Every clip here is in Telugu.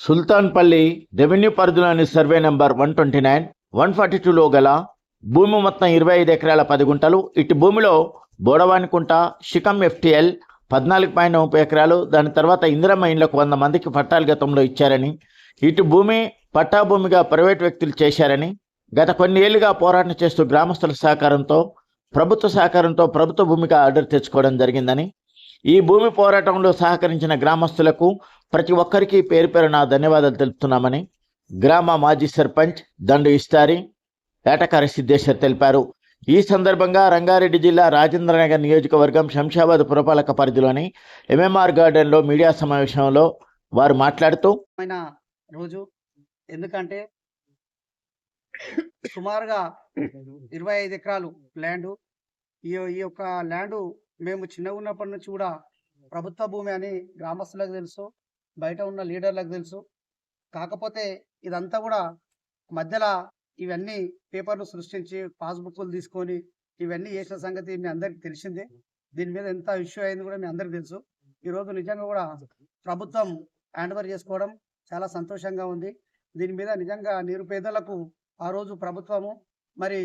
సుల్తాన్పల్లి రెవెన్యూ పరిధిలోని survey number one twenty nine one forty టూలో గల భూమి మొత్తం ఇరవై ఐదు ఎకరాల పది గుంటలు. ఇటు భూమిలో బోడవానికుంట షికం ఎఫ్టీఎల్ పద్నాలుగు పాయింట్ ముప్పై ఎకరాలు. దాని తర్వాత ఇందిరమ్మ ఇండ్లకు వంద మందికి పట్టాలు గతంలో ఇచ్చారని ఇటు భూమి పట్టా భూమిగా ప్రైవేట్ వ్యక్తులు చేశారని గత కొన్ని ఏళ్ళుగా పోరాటం చేస్తూ గ్రామస్తుల సహకారంతో ప్రభుత్వ సహకారంతో ప్రభుత్వ భూమిగా ఆర్డర్ తెచ్చుకోవడం జరిగిందని ఈ భూమి పోరాటంలో సహకరించిన గ్రామస్తులకు ప్రతి ఒక్కరికి పేరు పేరున ధన్యవాదాలు తెలుపుతున్నామని గ్రామ మాజీ సర్పంచ్ దండు ఇస్తారి ఏటకారి సిద్ధేశ్వర్ తెలిపారు. ఈ సందర్భంగా రంగారెడ్డి జిల్లా రాజేంద్రనగర్ నియోజకవర్గం శంషాబాద్ పురపాలక పరిధిలోని ఎంఎంఆర్ గార్డెన్లో మీడియా సమావేశంలో వారు మాట్లాడుతూ రోజు ఎందుకంటే సుమారుగా ఇరవై ఐదు ఎకరాలు ల్యాండ్ ఈ ఈ యొక్క ల్యాండ్ మేము చిన్నగా ఉన్నప్పటి నుంచి కూడా ప్రభుత్వ భూమి అని గ్రామస్తులకు తెలుసు. బయట ఉన్న లీడర్లకు తెలుసు. కాకపోతే ఇదంతా కూడా మధ్యలో ఇవన్నీ పేపర్లు సృష్టించి పాస్బుక్లు తీసుకొని ఇవన్నీ చేసిన సంగతి మీ అందరికి తెలిసిందే. దీని మీద ఎంత ఇష్యూ అయింది కూడా మీ అందరికి తెలుసు. ఈరోజు నిజంగా కూడా ప్రభుత్వం హ్యాండ్ ఓవర్ చేసుకోవడం చాలా సంతోషంగా ఉంది. దీని మీద నిజంగా నిరుపేదలకు ఆ రోజు ప్రభుత్వము మరి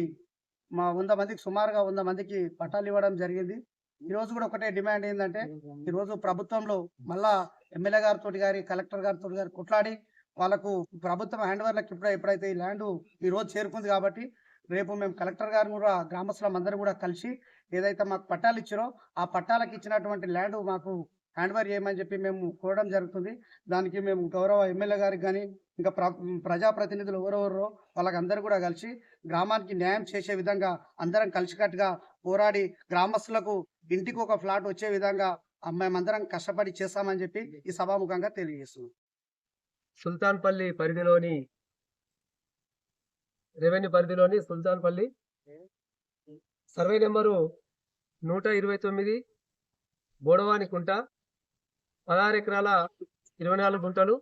మా వంద మందికి సుమారుగా వంద మందికి పట్టాలు ఇవ్వడం జరిగింది. ఈ రోజు కూడా ఒకటే డిమాండ్ ఏంటంటే ఈ రోజు ప్రభుత్వంలో మళ్ళా ఎమ్మెల్యే గారితో గారి కలెక్టర్ గారితో గారి కొట్లాడి వాళ్ళకు ప్రభుత్వం హ్యాండ్ ఓవర్లకు ఇప్పుడు ఎప్పుడైతే ఈ ల్యాండ్ ఈ రోజు చేరుకుంది కాబట్టి రేపు మేము కలెక్టర్ గారిని కూడా గ్రామస్తులం అందరూ కూడా కలిసి ఏదైతే మాకు పట్టాలు ఇచ్చారో ఆ పట్టాలకు ఇచ్చినటువంటి ల్యాండ్ మాకు హ్యాండ్ ఓవర్ చేయమని చెప్పి మేము కోరడం జరుగుతుంది. దానికి మేము గౌరవ ఎమ్మెల్యే గారికి కానీ ఇంకా ప్ర ప్రజాప్రతినిధులు ఎవరెవరో వాళ్ళకి అందరూ కూడా కలిసి గ్రామానికి న్యాయం చేసే విధంగా అందరం కలిసికట్టుగా పోరాడి గ్రామస్తులకు ఇంటికి ఒక ఫ్లాట్ వచ్చే విధంగా మేమందరం కష్టపడి చేస్తామని చెప్పి ఈ సభాముఖంగా తెలియజేస్తున్నాం. సుల్తాన్పల్లి పరిధిలోని రెవెన్యూ పరిధిలోని సుల్తాన్పల్లి సర్వే నెంబరు నూట ఇరవై తొమ్మిది బోడవాని కుంట పదహారు ఎకరాల ఇరవై నాలుగు గుంటలు.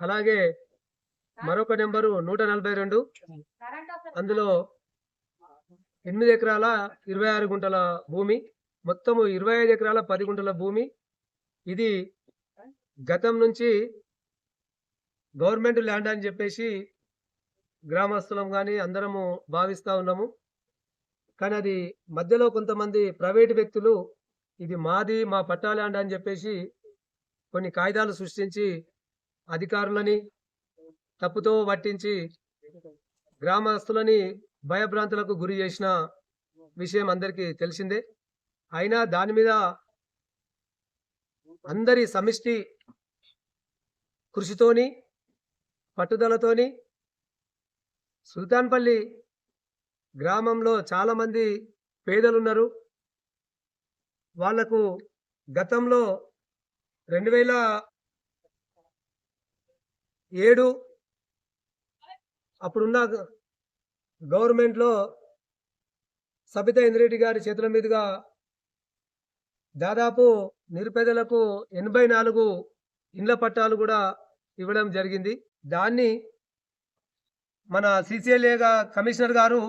అలాగే మరొక నెంబరు నూట నలభై రెండు. అందులో ఎనిమిది ఎకరాల ఇరవై ఆరు గుంటల భూమి మొత్తము ఇరవై ఐదు ఎకరాల పది గుంటల భూమి. ఇది గతం నుంచి గవర్నమెంట్ ల్యాండ్ అని చెప్పేసి గ్రామస్తులం కానీ అందరము భావిస్తూ ఉన్నాము. కానీ అది మధ్యలో కొంతమంది ప్రైవేట్ వ్యక్తులు ఇది మాది మా పట్టా ల్యాండ్ అని చెప్పేసి కొన్ని కాగితాలు సృష్టించి అధికారులని తప్పుతో పట్టించి గ్రామస్తులని భయభ్రాంతులకు గురి చేసిన విషయం అందరికీ తెలిసిందే. అయినా దాని మీద అందరి సమిష్టి కృషితోని పట్టుదలతోని సుల్తాన్పల్లి గ్రామంలో చాలామంది పేదలు ఉన్నారు వాళ్ళకు గతంలో రెండు వేల ఏడు అప్పుడున్న గవర్నమెంట్లో సబితా ఇంద్రెడ్డి గారి చేతుల మీదుగా దాదాపు నిరుపేదలకు ఎనభై నాలుగు ఇండ్ల పట్టాలు కూడా ఇవ్వడం జరిగింది. దాన్ని మన సిసిఎల్ఏగా కమిషనర్ గారు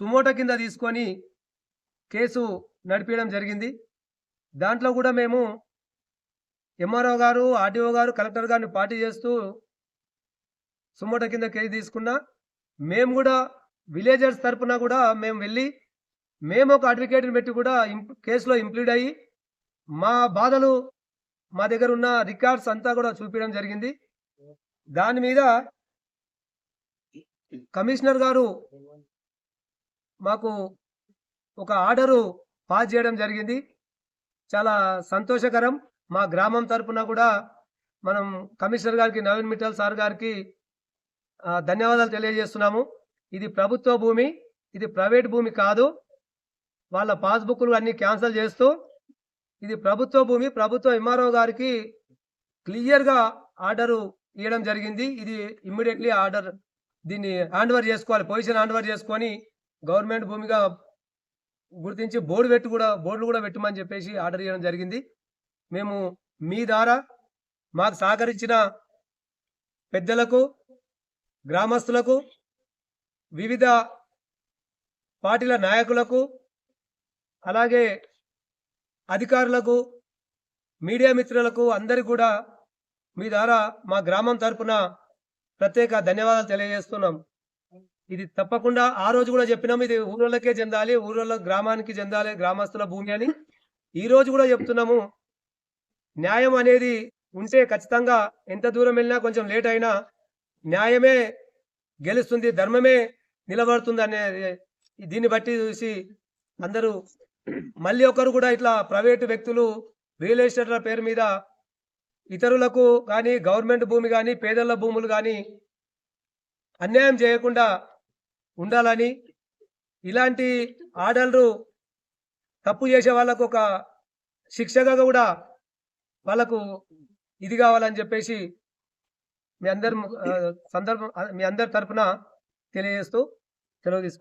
సుమోట కింద తీసుకొని కేసు నడిపించడం జరిగింది. దాంట్లో కూడా మేము ఎంఆర్ఓ గారు ఆర్డీఓ గారు కలెక్టర్ గారిని పార్టీ చేస్తూ సుమోట కింద కేసు తీసుకున్నా. మేము కూడా విలేజర్స్ తరఫున కూడా మేము వెళ్ళి మేము ఒక అడ్వకేట్ని పెట్టి కూడా కేసులో ఇంప్లీడ్ అయ్యి మా బాధలు మా దగ్గర ఉన్న రికార్డ్స్ అంతా కూడా చూపించడం జరిగింది. దాని మీద కమిషనర్ గారు మాకు ఒక ఆర్డరు పాస్ చేయడం జరిగింది. చాలా సంతోషకరం. మా గ్రామం తరపున కూడా మనం కమిషనర్ గారికి నవీన్ మిట్టల్ సార్ గారికి ధన్యవాదాలు తెలియజేస్తున్నాము. ఇది ప్రభుత్వ భూమి ఇది ప్రైవేట్ భూమి కాదు. వాళ్ళ పాస్బుక్లు అన్ని క్యాన్సిల్ చేస్తూ ఇది ప్రభుత్వ భూమి ప్రభుత్వ ఎంఆర్ఓ గారికి క్లియర్గా ఆర్డరు ఇవ్వడం జరిగింది. ఇది ఇమ్మీడియట్లీ ఆర్డర్ దీన్ని హ్యాండ్ ఓవర్ చేసుకోవాలి పొజిషన్ హ్యాండ్ ఓవర్ చేసుకొని గవర్నమెంట్ భూమిగా గుర్తించి బోర్డు పెట్టి కూడా బోర్డులు కూడా పెట్టమని చెప్పేసి ఆర్డర్ ఇవ్వడం జరిగింది. మేము మీ ద్వారా మాకు సహకరించిన పెద్దలకు గ్రామస్తులకు వివిధ పార్టీల నాయకులకు అలాగే అధికారులకు మీడియా మిత్రులకు అందరికీ కూడా మీ ద్వారా మా గ్రామం తరపున ప్రత్యేక ధన్యవాదాలు తెలియజేస్తున్నాం. ఇది తప్పకుండా ఆ రోజు కూడా చెప్పినాం. ఇది ఊళ్ళకే చెందాలి ఊళ్ళో గ్రామానికి చెందాలి గ్రామస్తుల భూమి అని. ఈ రోజు కూడా చెప్తున్నాము. న్యాయం అనేది ఉంటే ఖచ్చితంగా ఎంత దూరం వెళ్ళినా కొంచెం లేట్ అయినా న్యాయమే గెలుస్తుంది ధర్మమే నిలబడుతుంది అనే దీన్ని బట్టి చూసి అందరూ మళ్ళీ ఒకరు కూడా ఇట్లా ప్రైవేటు వ్యక్తులు రియల్ ఎస్టేట్ల పేరు మీద ఇతరులకు కానీ గవర్నమెంట్ భూమి కానీ పేదల భూములు కానీ అన్యాయం చేయకుండా ఉండాలని ఇలాంటి ఆర్డర్లు తప్పు చేసే వాళ్ళకు ఒక శిక్షగా కూడా వాళ్ళకు ఇది కావాలని చెప్పేసి మీ అందరి సందర్భం మీ అందరి తరపున తెలియజేస్తూ సెలవు తీసుకుంటాం